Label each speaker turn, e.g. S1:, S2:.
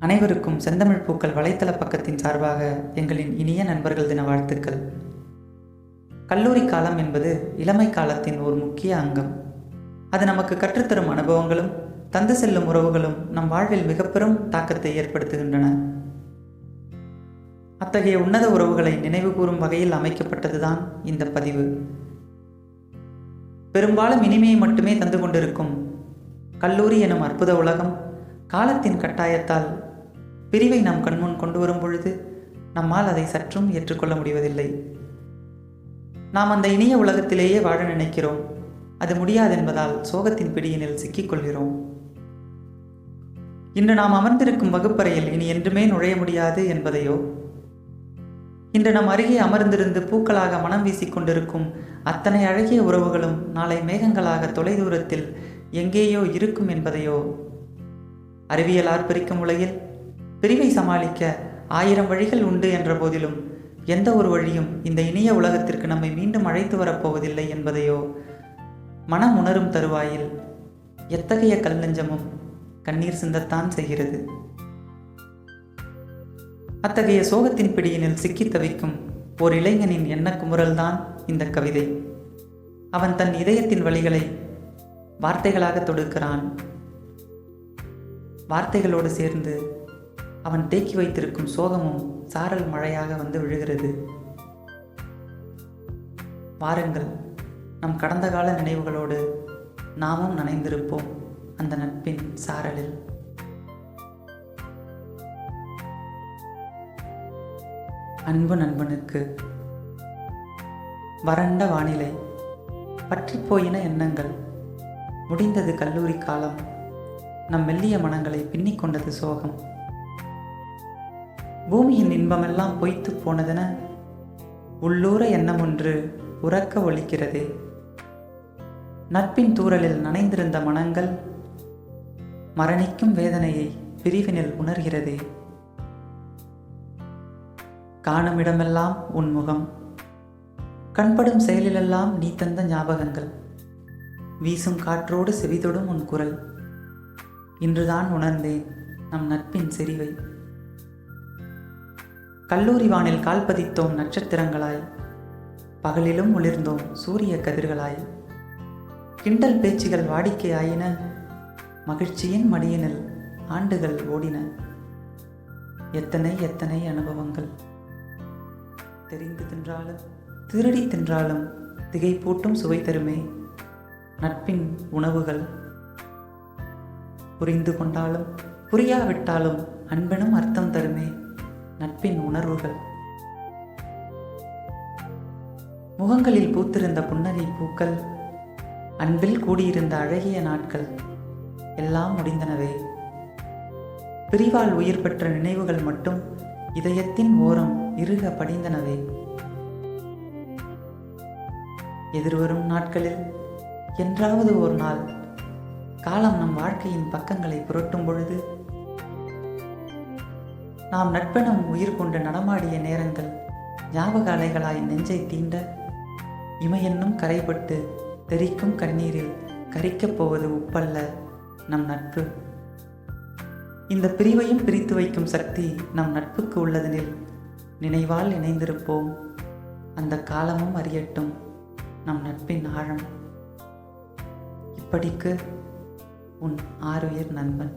S1: அனைவருக்கும் செந்தமிழ் பூக்கள் வலைத்தள பக்கத்தின் சார்பாக எங்களின் இனிய நண்பர்கள் தின வாழ்த்துக்கள். கல்லூரி காலம் என்பது இளமை காலத்தின் ஒரு முக்கிய அங்கம். அது நமக்கு கற்றுத்தரும் அனுபவங்களும் தந்து செல்லும் உறவுகளும் நம் வாழ்வில் மிக பெரும் தாக்கத்தை ஏற்படுத்துகின்றன. அத்தகைய உன்னத உறவுகளை நினைவு கூறும் வகையில் அமைக்கப்பட்டதுதான் இந்த பதிவு. பெரும்பாலும் இனிமையை மட்டுமே தந்து கொண்டிருக்கும் கல்லூரி எனும் அற்புத உலகம் காலத்தின் கட்டாயத்தால் பிரிவை நம் கண்முன் கொண்டு வரும் பொழுது நம்மால் அதை சற்றும் ஏற்றுக்கொள்ள முடிவதில்லை. நாம் அந்த இணைய உலகத்திலேயே வாழ நினைக்கிறோம். அது முடியாதென்பதால் சோகத்தின் பிடியினில் சிக்கிக்கொள்கிறோம். இன்று நாம் அமர்ந்திருக்கும் வகுப்பறையில் இனி என்றுமே நுழைய முடியாது என்பதையோ இன்று நம் அருகே அமர்ந்திருந்து பூக்களாக மனம் வீசிக்கொண்டிருக்கும் அத்தனை அழகிய உறவுகளும் நாளை மேகங்களாக தொலைதூரத்தில் எங்கேயோ இருக்கும் என்பதையோ அறிவியல் ஆர்ப்பரிக்கும் உலகில் பிரிவை சமாளிக்க ஆயிரம் வழிகள் உண்டு என்ற போதிலும் எந்த ஒரு வழியும் இந்த இனிய உலகத்திற்கு நம்மை மீண்டும் அழைத்து வரப்போவதில்லை என்பதையோ மனம் உணரும் தருவாயில் எத்தகைய கல்லஞ்சமும் கண்ணீர் சிந்தத்தான் செய்கிறது. அத்தகைய சோகத்தின் பிடியினில் சிக்கி தவிக்கும் ஓர் இளைஞனின் எண்ண குமுறல்தான் இந்த கவிதை. அவன் தன் இதயத்தின் வழிகளை வார்த்தைகளாக தொடுக்கிறான். வார்த்தைகளோடு சேர்ந்து அவன் தேக்கி வைத்திருக்கும் சோகமும் சாரல் மழையாக வந்து விழுகிறது. வாருங்கள் நம் கடந்த கால நினைவுகளோடு நாமும் நனைந்திருப்போம் அந்த நட்பின் சாரலில். அன்பு நண்பனுக்கு வறண்ட வானிலை பற்றிப்போயின எண்ணங்கள் முடிந்தது கல்லூரி காலம் நம் மெல்லிய மனங்களை பின்னிக் கொண்டது சோகம். பூமியின் இன்பமெல்லாம் பொய்த்து போனதென உள்ளூர எண்ணம் ஒன்று உறக்க ஒழிக்கிறது. நட்பின் தூறலில் நனைந்திருந்த மனங்கள் மரணிக்கும் வேதனையை பிரிவினில் உணர்கிறதே. காணும் இடமெல்லாம் உன் முகம் கண்படும் செயலிலெல்லாம் நீ தந்த ஞாபகங்கள் வீசும் காற்றோடு செவிதொடும் உன் குரல். இன்றுதான் உணர்ந்தேன் நம் நட்பின் செறிவை. கல்லூரி வானில் கால் பதித்தோம் நட்சத்திரங்களாய். பகலிலும் ஒளிர்ந்தோம் சூரிய கதிர்களாய். கிண்டல் பேச்சுகள் வாடிக்கையாயின மகிழ்ச்சியின் மடியினில் ஆண்டுகள் ஓடின. எத்தனை எத்தனை அனுபவங்கள். தெரிந்து தின்றாலும் திருடி தின்றாலும் திகைப்பூட்டும் சுவை தருமே. நட்பின் உணவுகள். புரிந்து கொண்டாலும் புரியாவிட்டாலும் அன்பெனும் அர்த்தம் தருமே. நட்பின் உணர்வுகள். முகங்களில் பூத்திருந்த புன்னகை பூக்கள் அன்பில் கூடியிருந்த அழகிய நாட்கள் எல்லாம் முடிந்தனவே. பிரிவால் உயிர் பெற்ற நினைவுகள் மட்டும் இதயத்தின் ஓரம் இறுக படிந்தனவே. எதிர்வரும் நாட்களில் என்றாவது ஒரு நாள் காலம் நம் வாழ்க்கையின் பக்கங்களை புரட்டும் பொழுது நாம் நட்பெனும் உயிர் கொண்டு நடமாடிய நேரங்கள் ஞாபக அலைகளாய் நெஞ்சை தீண்ட இமையென்னும் கரைபட்டு தெரிக்கும் கண்ணீரில் கரிக்கப் போவது உப்பல்ல நம் நட்பு. இந்த பிரிவையும் பிரித்து வைக்கும் சக்தி நம் நட்புக்கு உள்ளதெனில் நினைவால் இணைந்திருப்போம். அந்த காலமும் அறியட்டும் நம் நட்பின் ஆழம். இப்படிக்கு உன் ஆறுயிர் நண்பன்.